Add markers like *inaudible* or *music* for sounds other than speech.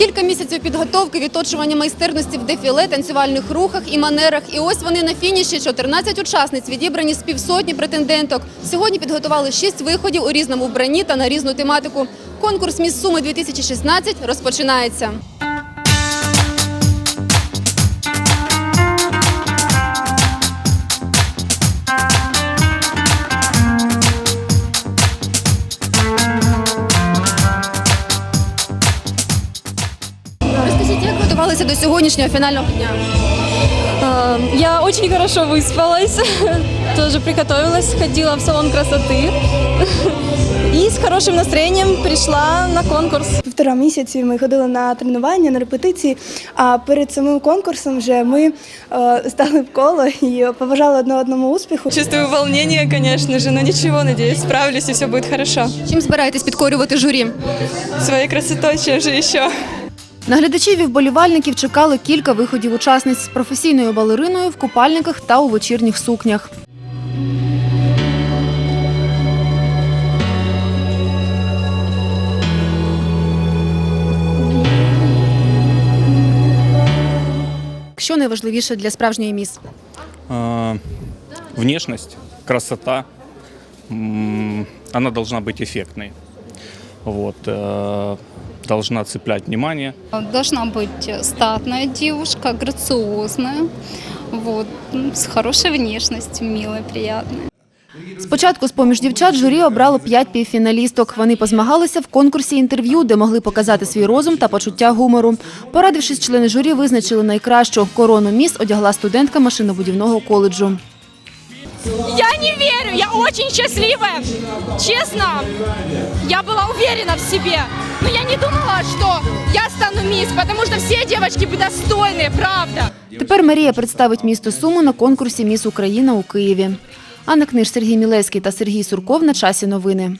Кілька місяців підготовки, відточування майстерності в дефіле, танцювальних рухах і манерах. І ось вони на фініші. 14 учасниць відібрані з півсотні претенденток. Сьогодні підготували 6 виходів у різному вбранні та на різну тематику. Конкурс «Міс Суми 2016 розпочинається. Готувалися до сьогоднішнього фінального дня? Я очень хорошо выспалась, *laughs* тоже приготовилась, ходила в салон красоты и с *laughs* хорошим настроением пришла на конкурс. Півтора місяці ми ходили на тренування, на репетиції. А перед самим конкурсом вже ми е, стали в коло і побажали одне одному успіху. Чувствую волнение, конечно же, но ничего, надеюсь, справлюсь и все будет хорошо. Чим збираєтесь підкорювати журі? Своей красотой, чем же еще? На глядачів і вболівальників чекали кілька виходів учасниць з професійною балериною в купальниках та у вечірніх сукнях. Що найважливіше для справжньої міс? А, внешность, красота, м, она должна быть эффектной. Вот, э, должна цеплять внимание. Должна быть статная девушка, грациозная, вот, м, с хорошей внешностью, милая, приятная. Спочатку з поміж дівчат журі обрало п'ять півфіналісток. Вони позмагалися в конкурсі інтерв'ю, де могли показати свій розум та почуття гумору. Порадившись, члени журі визначили найкращу корону міс одягла студентка машинобудівного коледжу. Я не верю, я очень счастливая. Честно, я была уверена в себе. Но я не думала, что я стану мисс, потому что все девочки достойные, правда. Тепер Марія представить місто Суму на конкурсі Міс Україна у Києві. Анна Книж, Сергій Мілецький та Сергій Сурков на часі новини.